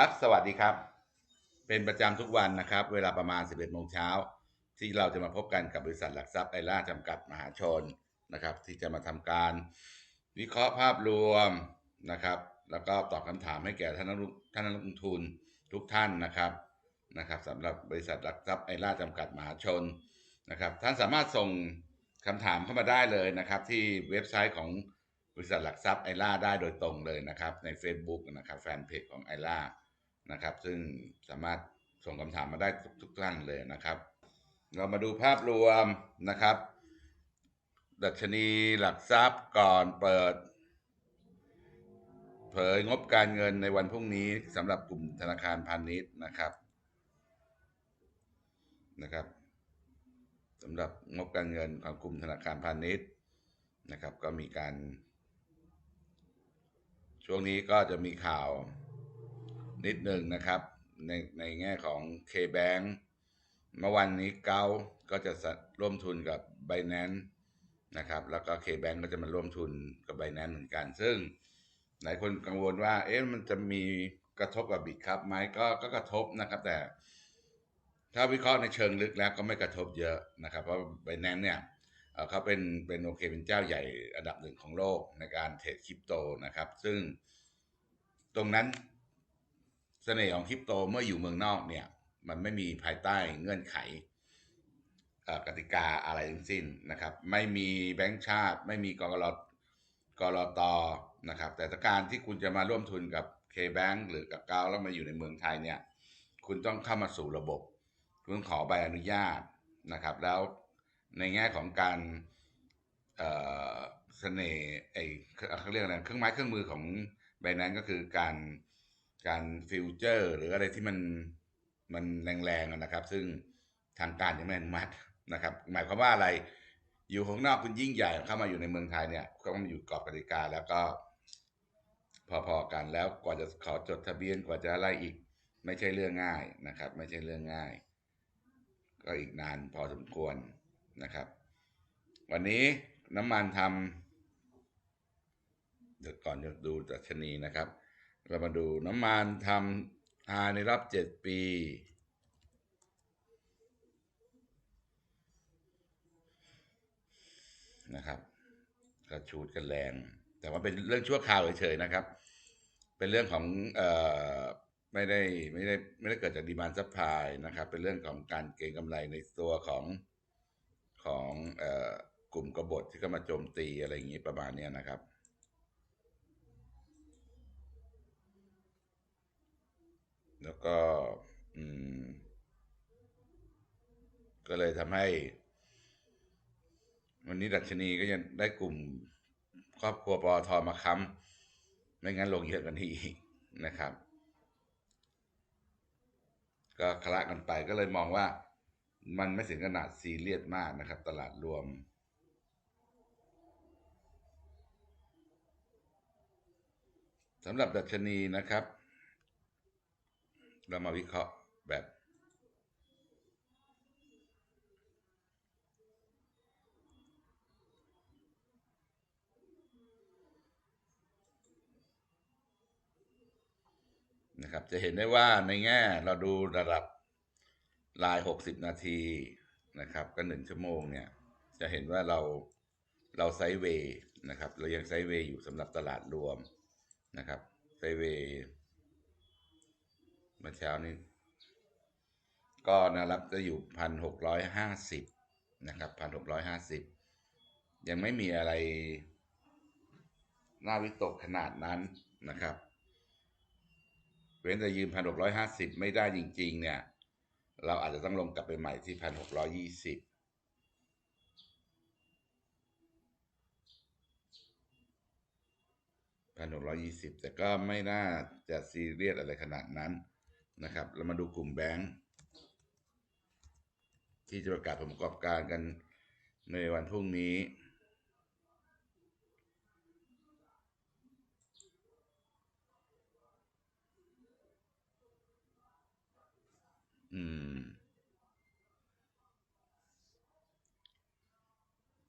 ครับ สวัสดีครับ เป็นประจำทุกวันนะครับ เวลาประมาณ 11โมงเช้า ที่เราจะมาพบกันกับบริษัทหลักทรัพย์ไอล่าจำกัดมหาชนนะครับ ที่จะมาทำการวิเคราะห์ภาพรวมนะครับ แล้วก็ตอบคำถามให้แก่ท่านนักท่านนักลงทุนทุกท่านนะครับนะครับสำหรับบริษัทหลักทรัพย์ไอล่าจำกัดมหาชนนะครับ ท่านสามารถส่งคำถามเข้ามาได้เลยนะครับ ที่เว็บไซต์ของบริษัทหลักทรัพย์ไอล่าได้โดยตรงเลยนะครับ ใน Facebook นะครับแฟนเพจของไอล่า นะครับ ซึ่งสามารถส่งคำถามมาได้ทุกท่านเลยนะครับ เรามาดูภาพรวมนะครับ ดัชนีหลักทรัพย์ก่อนเปิด เผยงบการเงินในวันพรุ่งนี้สำหรับกลุ่มธนาคารพาณิชย์นะครับนะครับสำหรับงบการเงินของกลุ่มธนาคารพาณิชย์นะครับ ก็มีการ ช่วงนี้ก็จะมีข่าว นิดหนึ่งนะครับ ในในแง่ของ K-Bank เมื่อวันนี้เกาก็จะร่วมทุนกับ b i n a n c e นะครับ แล้วก็ K-Bank ก็จะมาร่วมทุนกับ b i n a n c e เหมือนกัน ซึ่งหลายคนกังวลว่า เอ๊ะมันจะมีกระทบกับบิตครับไหมก็ก็กระทบนะครับ แต่ ถ้าวิเคราะห์ในเชิงลึกแล้วก็ไม่กระทบเยอะนะครับ เพราะ b i n a n c e เนี่ยเขาเป็นเป็นโอเคเป็นเจ้าใหญ่อันดับหนึ่งของโลกในการเทรดคริปโตนะครับ ซึ่งตรงนั้น เสน่ห์ของคริปโตเมื่ออยู่เมืองนอกเนี่ย มันไม่มีภายใต้เงื่อนไขกติกาอะไรทั้งสิ้นนะครับ ไม่มีแบงก์ชาติ ไม่มีกกรกรตนะครับ แต่ถ้าการที่คุณจะมาร่วมทุนกับ K-Bank หรือกับเกาแล้วมาอยู่ในเมืองไทยเนี่ย คุณต้องเข้ามาสู่ระบบ คุณขอใบอนุญาตนะครับ แล้วในแง่ของการเสน่ห์ไอเขาเรียกอะไรเครื่องไม้เครื่องมือของใบนั้นก็คือการ การฟิวเจอร์ หรืออะไรที่มันมันแรงๆนะครับ ซึ่งทางการยังไม่อนุมัตินะครับ หมายความว่าอะไร อยู่ข้างนอกคุณยิ่งใหญ่เข้ามาอยู่ในเมืองไทยเนี่ยก็ต้องอยู่กรอบกติกาแล้วก็พอๆกันแล้วกว่าจะขอจดทะเบียนกว่าจะอะไรอีก ไม่ใช่เรื่องง่ายนะครับ ไม่ใช่เรื่องง่าย ก็อีกนานพอสมควรนะครับ วันนี้น้ำมันทำเดี๋ยวก่อนจะดูดัชนีนะครับ เรามาดูน้ำมันทำ high ในรอบเจ็ดปี นะครับก็ชูดกันแรง แต่ว่าเป็นเรื่องชั่วคราวเฉยๆนะครับ เป็นเรื่องของเอ่อไม่ได้ไม่ได้ไม่ได้เกิดจากดีมานซัพพลายนะครับ เป็นเรื่องของการเก็งกำไรในตัวของของเอ่อกลุ่มกบฏที่เข้ามาโจมตีอะไรอย่างนี้ประมาณนี้นะครับ แล้วก็อืมก็เลยทำให้ วันนี้ดัชนีก็ยังได้กลุ่มครอบครัวปอทอมาค้ำไม่งั้นลงเยอะกว่านี้อีกนะครับ ก็คละกันไปก็เลยมองว่ามันไม่ถึงขนาดซีเรียสมากนะครับ ตลาดรวม สำหรับดัชนีนะครับ เรามาวิเคราะห์แบบนะครับจะเห็นได้ว่าในแง่เราดูระดับลาย 60 นาทีนะครับก็หนึ่งชั่วโมงเนี่ยจะเห็นว่าเราเราไซด์เวย์นะครับเรายังไซด์เวย์อยู่สำหรับตลาดรวมนะครับไซด์เวย์ มื่อเช้านี้ ก็นะครับจะอยู่พันหกร้อยห้าสิบนะครับพันหกร้อยห้าสิบยังไม่มีอะไร น่าวิตกขนาดนั้นนะครับ เว้นแต่ยืมพันหกร้อยห้าสิบไม่ได้จริง ๆ เนี่ย เราอาจจะต้องลงกลับไปใหม่ที่พันหกร้อยี่สิบพันหกร้อยี่สิบแต่ก็ไม่น่าจะซีเรียสอะไรขนาดนั้น นะครับ เรามาดูกลุ่มแบงค์ที่จะประกาศผลประกอบการกันในวันพรุ่งนี้อืม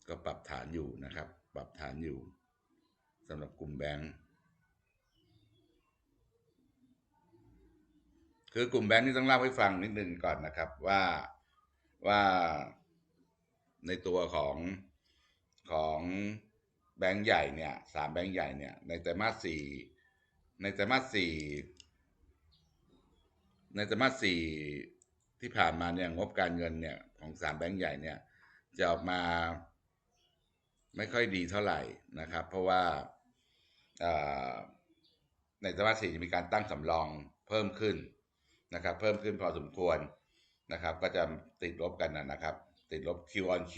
ก็ปรับฐานอยู่นะครับ ปรับฐานอยู่สำหรับกลุ่มแบงค์ คือกลุ่มแบงค์นี่ต้องเล่าให้ฟังนิดนึงก่อนนะครับ ว่าว่าในตัวของของแบงค์ใหญ่เนี่ยสามแบงค์ใหญ่เนี่ยในไตรมาสสี่ในไตรมาสสี่ในไตรมาสสี่ที่ผ่านมาเนี่ยงบการเงินเนี่ยของสามแบงค์ใหญ่เนี่ยจะออกมาไม่ค่อยดีเท่าไหร่นะครับ เพราะว่าในไตรมาสสี่จะมีการตั้งสำรองเพิ่มขึ้น นะครับ เพิ่มขึ้นพอสมควรนะครับ ก็จะติดลบกันนะครับ ติดลบ Q on Q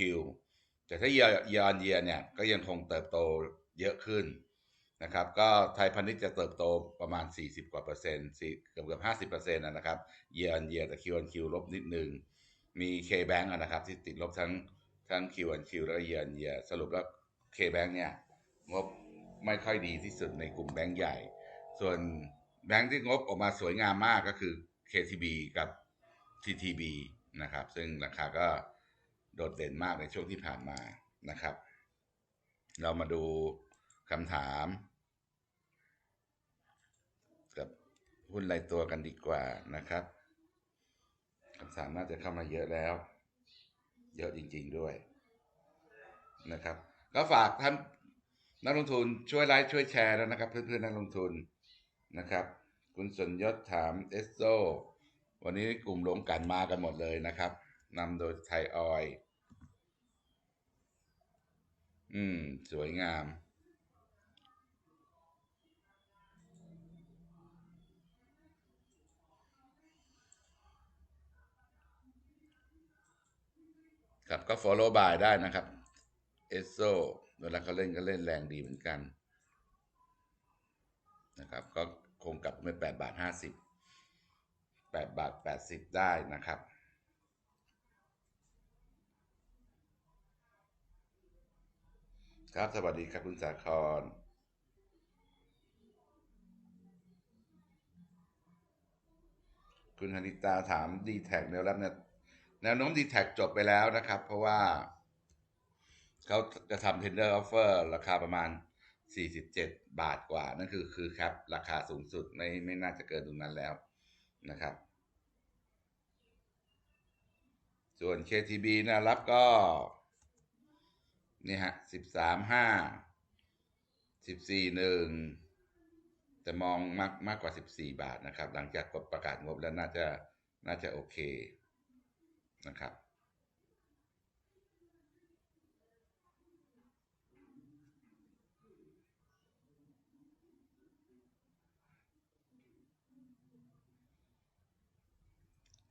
แต่ถ้า year year on year เนี่ยก็ยังคงเติบโตเยอะขึ้นนะครับ ก็ไทยพาณิชย์จะเติบโตประมาณ 40 กว่าเปอร์เซ็นต์เกือบเกือบ50เปอร์เซ็นต์นะครับ year on year แต่ Q on Q ลบนิดนึง มี K Bank นะครับ ที่ติดลบทั้งทั้ง Q on Q แล้วก็ year on year สรุปแล้ว K Bank เนี่ยงบไม่ค่อยดีที่สุดในกลุ่มแบงก์ใหญ่ ส่วนแบงก์ที่งบออกมาสวยงามมากก็คือ KTB กับ TTB นะครับ ซึ่งราคาก็โดดเด่นมากในช่วงที่ผ่านมานะครับ เรามาดูคำถามกับหุ้นรายตัวกันดีกว่านะครับคำถามน่าจะเข้ามาเยอะแล้ว เยอะจริง ๆด้วยนะครับ ก็ฝากท่านนักลงทุนช่วยไลค์ช่วยแชร์แล้วนะครับ เพื่อนๆนักลงทุนนะครับ คุณสนยศถามเอสโซวันนี้กลุ่มลงกันมากันหมดเลยนะครับนำโดยไทยออย อืม สวยงาม ครับก็ follow by ได้นะครับ เอสโซเวลาเขาเล่นก็เล่นแรงดีเหมือนกัน นะครับ ก็ คงกลับไปแปดบาทห้าสิบแปดบาทแปดสิบได้นะครับครับสวัสดีครับคุณสาครคุณธนิตาถามดีแท็กแนวรับเนี่ยแนวโน้มดีแท็กจบไปแล้วนะครับ เพราะว่าเขาจะทำ tender offer ราคาประมาณ 47 บาทกว่า นั่นคือคือครับ ราคาสูงสุดไม่ไม่น่าจะเกินตรงนั้นแล้วนะครับ ส่วน KTB นะรับก็ นี่ฮะ 13 5 14 1 แต่มองมากมากกว่า 14 บาทนะครับ หลังจากกดประกาศงบแล้วน่าจะน่าจะโอเคนะครับ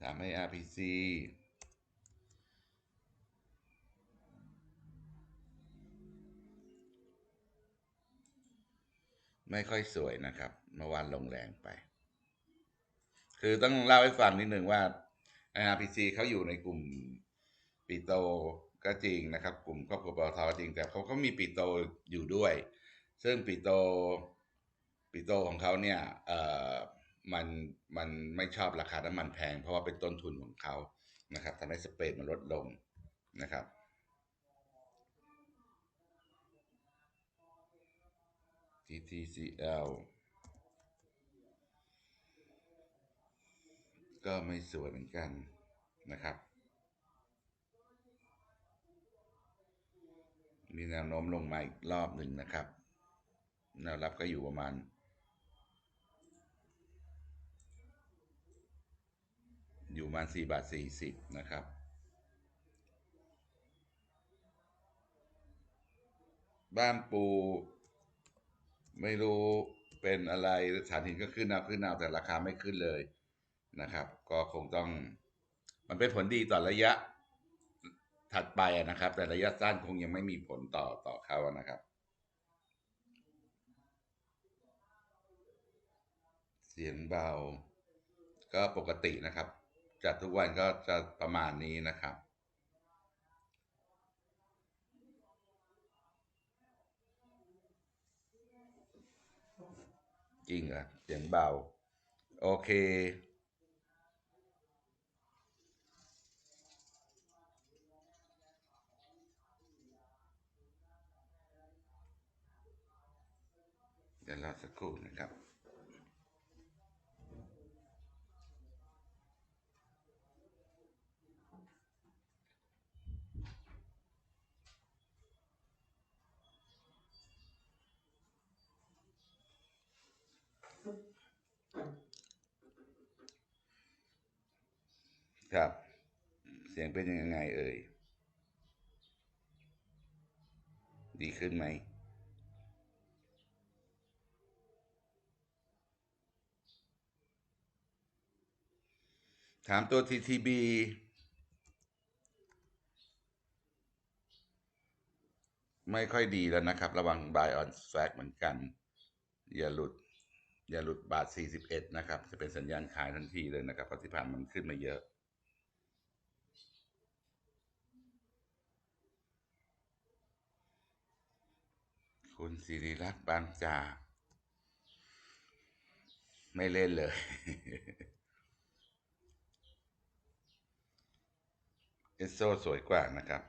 ถามให้ RPC ไม่ค่อยสวยนะครับ เมื่อวานลงแรงไป คือต้องเล่าให้ฟังนิดหนึ่งว่า RPC เขาอยู่ในกลุ่มปีโตก็จริงนะครับ กลุ่มครอบครัวปตทจริง แต่เขาก็มีปีโตอยู่ด้วย ซึ่งปีโตปีโตของเขาเนี่ยเอ่อ มันมันไม่ชอบราคาน้ำมันแพง เพราะว่าเป็นต้นทุนของเขานะครับทำให้สเปรดมันลดลงนะครับ TTCL ก็ไม่สวยเหมือนกันนะครับมีแนวโน้มลงมาอีกรอบหนึ่งนะครับแนวรับก็อยู่ประมาณ อยู่มาณ4บาท40 นะครับ บ้านปู ไม่รู้เป็นอะไรฐานหินก็ขึ้นเอาขึ้นเอาแต่ราคาไม่ขึ้นเลยนะครับ ก็คงต้องมันเป็นผลดีต่อระยะถัดไปนะครับ แต่ระยะสั้นคงยังไม่มีผลต่อต่อเขานะครับ เสียงเบา ก็ปกตินะครับ จัดทุกวันก็จะประมาณนี้นะครับ จริงเหรอเสียงเบา โอเคเดี๋ยวรอสักครู่นะครับ ครับ เสียงเป็นยังไงเอ่ย ดีขึ้นไหม ถามตัว TTB ไม่ค่อยดีแล้วนะครับ ระวัง buy on slack เหมือนกัน อย่าหลุด อย่าหลุดบาท 41 นะครับ จะเป็นสัญญาณขายทันทีเลยนะครับเพราะที่ผ่านมันขึ้นมาเยอะ คุณสิริรัตน์บางจากไม่เล่นเลย เอสโซสวยกว่านะครับ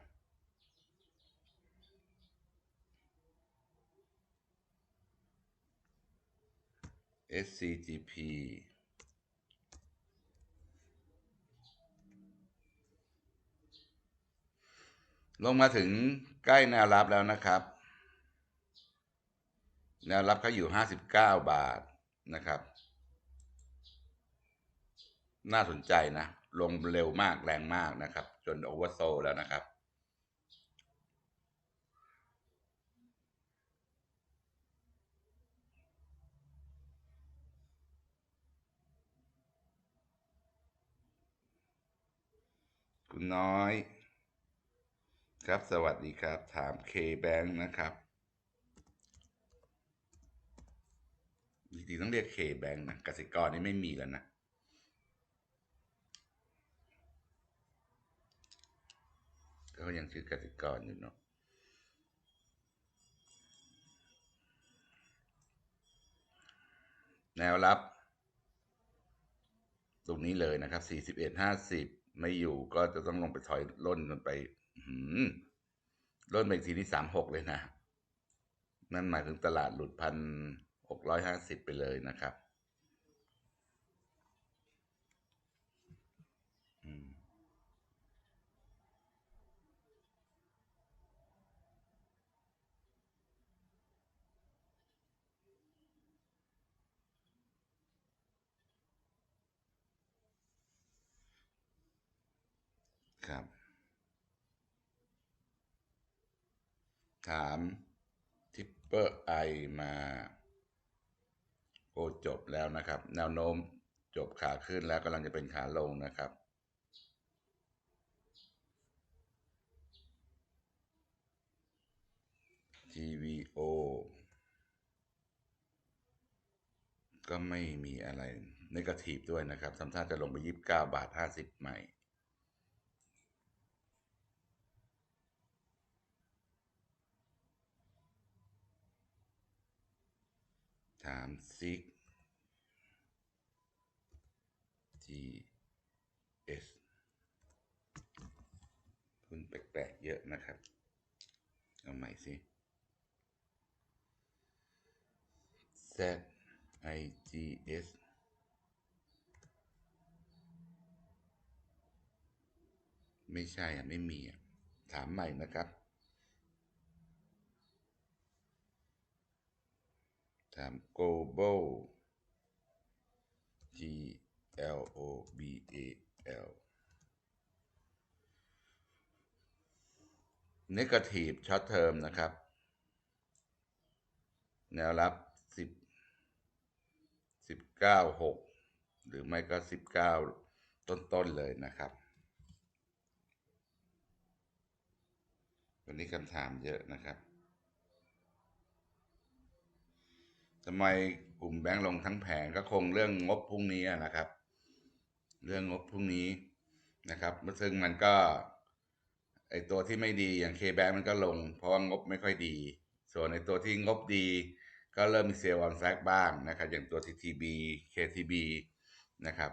SCGP ลงมาถึงใกล้แนวรับแล้วนะครับ แนวรับเขาอยู่ 59 บาทนะครับ น่าสนใจนะ ลงเร็วมากแรงมากนะครับ จนโอเวอร์โซแล้วนะครับ คุณน้อย ครับสวัสดีครับ ถาม K-Bank นะครับจ ริงๆต้องเรียก K-Bank นะกสิกรนี่ไม่มีแล้วนะก็ยังชื่อกสิกรอยู่เนาะแนวรับ ตรงนี้เลยนะครับ41 50ไม่อยู่ก็จะต้องลงไปถอยล่นกันไปล่นไปทีนี้36เลยนะ นั่นหมายถึงตลาดหลุดพัน หกร้อยห้าสิบไปเลยนะครับครับ ถามทิปเปอร์ไอมา โอ้จบแล้วนะครับ แนวโน้มจบขาขึ้นแล้วกำลังจะเป็นขาลงนะครับ GVO ก็ไม่มีอะไรนกาทีฟด้วยนะครับทำท่าจะลงไป 29 บาท 50 ใหม่ามซิก GS คุณแปลกๆเยอะนะครับ เอาใหม่สิ ZIGS ไม่ใช่อะ ไม่มีอะ ถามใหม่นะครับ ถาม global G L O B A L negative short term นะครับ แนวรับสิบสิบเก้าหกหรือไม่ก็สิบเก้าต้น ๆ เลยนะครับ วันนี้คำถามเยอะนะครับ ทำไมกลุ่มแบงก์ลงทั้งแผงก็คงเรื่องงบพรุ่งนี้นะครับ เรื่องงบพรุ่งนี้นะครับ ซึ่งมันก็ไอตัวที่ไม่ดีอย่างเคแบงมันก็ลง เพราะว่างบไม่ค่อยดี ส่วนในตัวที่งบดี ก็เริ่มมีเซลล์ออนแฟกบ้างนะครับ อย่างตัว TTB KTB นะครับ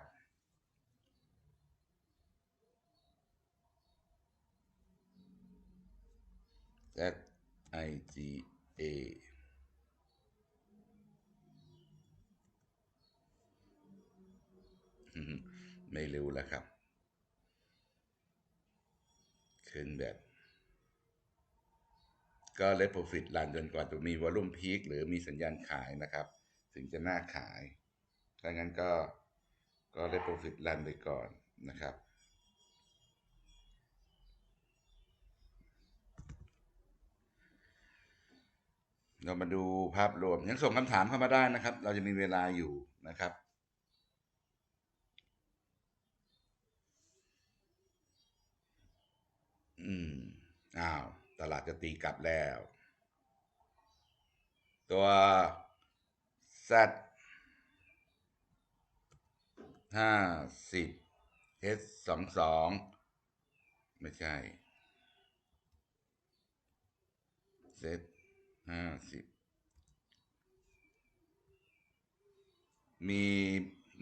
Z I G A ไม่รู้แล้วครับ ขึ้นแบบ ก็เลทโปรฟิตลันจนกว่าจะมีวอลุ่มพีคหรือมีสัญญาณขายนะครับ ถึงจะน่าขาย ถ้างั้นก็ก็เลทโปรฟิตลันไปก่อนนะครับเรามาดูภาพรวมยังส่งคำถามเข้ามาได้นะครับ เราจะมีเวลาอยู่นะครับ อืม อ้าว ตลาดจะตีกลับแล้ว ตัว Z ห้าสิบ H สองสอง ไม่ใช่ Z ห้าสิบ มี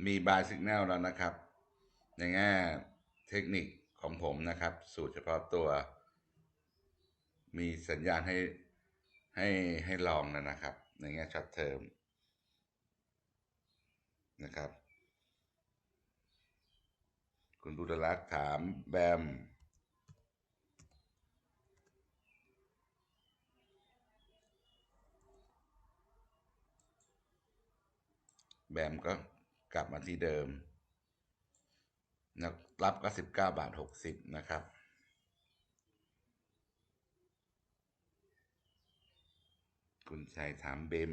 มีบายสัญญาณแล้วนะครับ ในแง่เทคนิค ของผมนะครับ สูตรเฉพาะตัว มีสัญญาณให้ให้ให้ลองแล้วนะครับ ในแง่ช็อตเทอมนะครับ คุณบุตรรักษ์ถามแบมแบมก็กลับมาที่เดิม นะรับก็สิบเก้าบาทหกสิบนะครับ คุณชัยถามเบม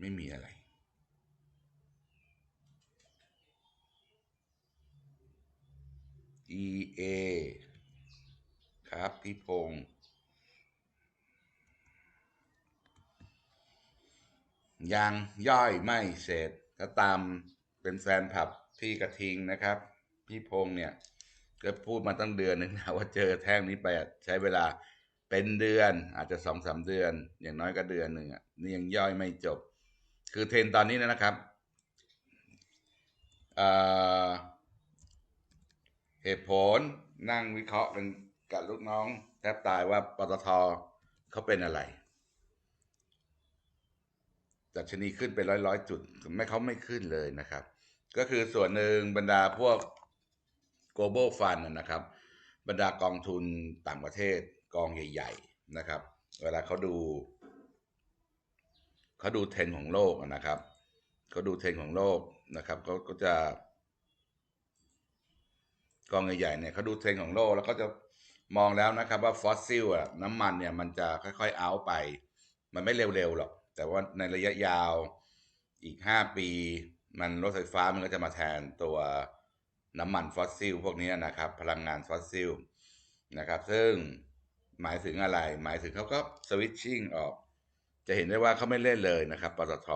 ไม่มีอะไร E A ครับพี่พงษ์ ยังย่อยไม่เสร็จถ้าตามเป็นแฟนผับพี่กระทิงนะครับ พี่พงษ์เนี่ยก็พูดมาตั้งเดือนหนึ่งนะว่าเจอแท่งนี้ไปใช้เวลาเป็นเดือนอาจจะสองสามเดือน อย่างน้อยก็เดือนหนึ่งอะนี่ยังย่อยไม่จบ คือเทรนตอนนี้นะครับเเหตุผลนั่งวิเคราะห์กันกับลูกน้องแทบตายว่าปตทเขาเป็นอะไร ดัชนีขึ้นไปร้อยร้อยจุดไม่เขาไม่ขึ้นเลยนะครับ ก็คือส่วนหนึ่งบรรดาพวก global fund นะนะครับ บรรดากองทุนต่างประเทศกองใหญ่ ๆนะครับ เวลาเขาดูเขาดูเทรนด์ของโลกนะครับเขาดูเทรนด์ของโลกนะครับเขาก็จะ กองใหญ่ๆเนี่ยเขาดูเทรนด์ของโลกแล้วก็จะมองแล้วนะครับว่าฟอสซิลอะน้ำมันเนี่ยมันจะค่อยๆเอาไป มันไม่เร็วๆหรอก แต่ว่าในระยะยาวอีกห้าปี มันรถไฟฟ้ามันก็จะมาแทนตัวน้ำมันฟอสซิลพวกนี้นะครับ พลังงานฟอสซิลนะครับ ซึ่งหมายถึงอะไร หมายถึงเขาก็สวิตชิ่งออก จะเห็นได้ว่าเขาไม่เล่นเลยนะครับปตท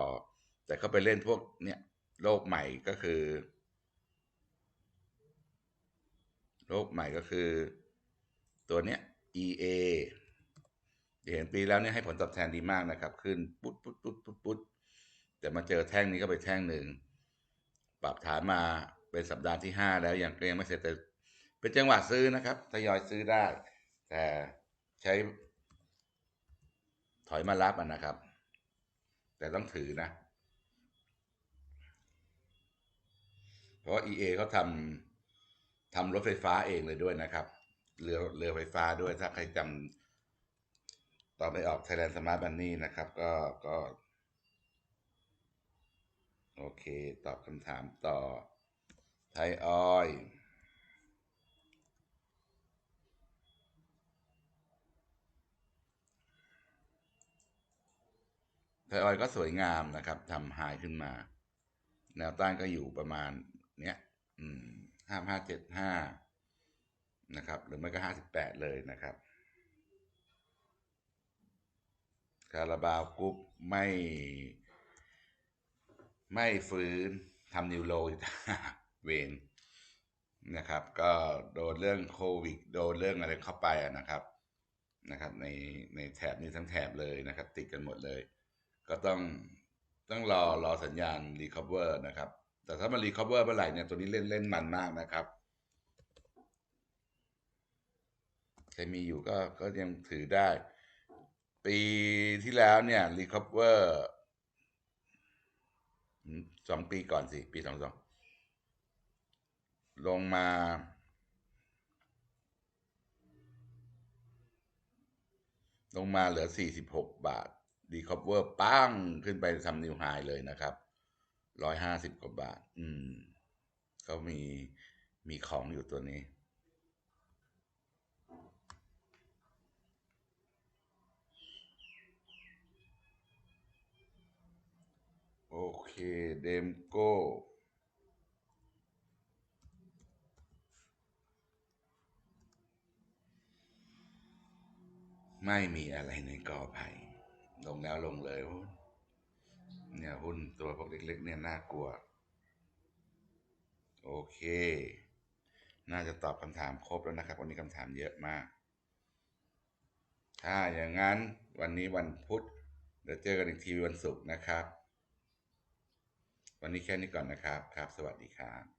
แต่เขาไปเล่นพวกเนี่ยโลกใหม่ก็คือ โลกใหม่ก็คือ ตัวเนี้ย EA เห็นปีแล้วเนี่ยให้ผลตอบแทนดีมากนะครับ ขึ้นปุ๊ดปุ๊ดปุ๊ดปุ๊ดปุ๊ดแต่มาเจอแท่งนี้ก็ไปแท่งหนึ่งปรับฐานมาเป็นสัปดาห์ที่ห้าแล้วยังยังไม่เสร็จแต่เป็นจังหวะซื้อนะครับทยอยซื้อได้ แต่ใช้ถอยมารับมันนะครับ แต่ต้องถือนะ เพราะว่า EA เขาทำทำรถไฟฟ้าเองเลยด้วยนะครับ เรือเรือไฟฟ้าด้วยถ้าใครจำ ตอนไปออก Thailand Smart Bunny นะครับ ก็ก็ โอเค ตอบคำถามต่อ ไทยออยไทยออยก็สวยงามนะครับทำไฮขึ้นมา แนวต้านก็อยู่ประมาณ เนี้ยห้าห้าเจ็ดห้านะครับ หรือไม่ก็ห้าสิบแปดเลยนะครับ คาราบาวกรุ๊ปไม่ ไม่ฟื้นทำนิวโลอีกต่างหากเวนนะครับ ก็โดนเรื่องโควิด โดนเรื่องอะไรเข้าไปนะครับนะครับ ในในแถบนี้ทั้งแถบเลยนะครับ ติดกันหมดเลย ก็ต้องต้องรอรอสัญญาณรีคอเวอร์นะครับ แต่ถ้ามันรีคอเวอร์เมื่อไหร่เนี่ยตัวนี้เล่นเล่นมันมากนะครับใครมีอยู่ก็ก็ยังถือได้ ปีที่แล้วเนี่ยรีคอเวอร์สองปีก่อนสิ ปีสองสองลงมาลงมาเหลือ 46 บาท ดีคอเวอร์ปั้งขึ้นไปทำนิวไฮเลยนะครับร้อยห้าสิบกว่าบาท อืม ก็มีมีของอยู่ตัวนี้ เคเดมโก้ไม่มีอะไรในกอไผ่ลงแล้วลงเลยหุ้นเนี่ยหุ้นตัวพวกเล็กๆเนี่ยน่ากลัว โอเค น่าจะตอบคำถามครบแล้วนะครับ วันนี้คำถามเยอะมาก ถ้าอย่างนั้นวันนี้วันพุธเดี๋ยวเจอกันอีกทีวันศุกร์นะครับ วันนี้แค่นี้ก่อนนะครับ ครับ สวัสดีครับ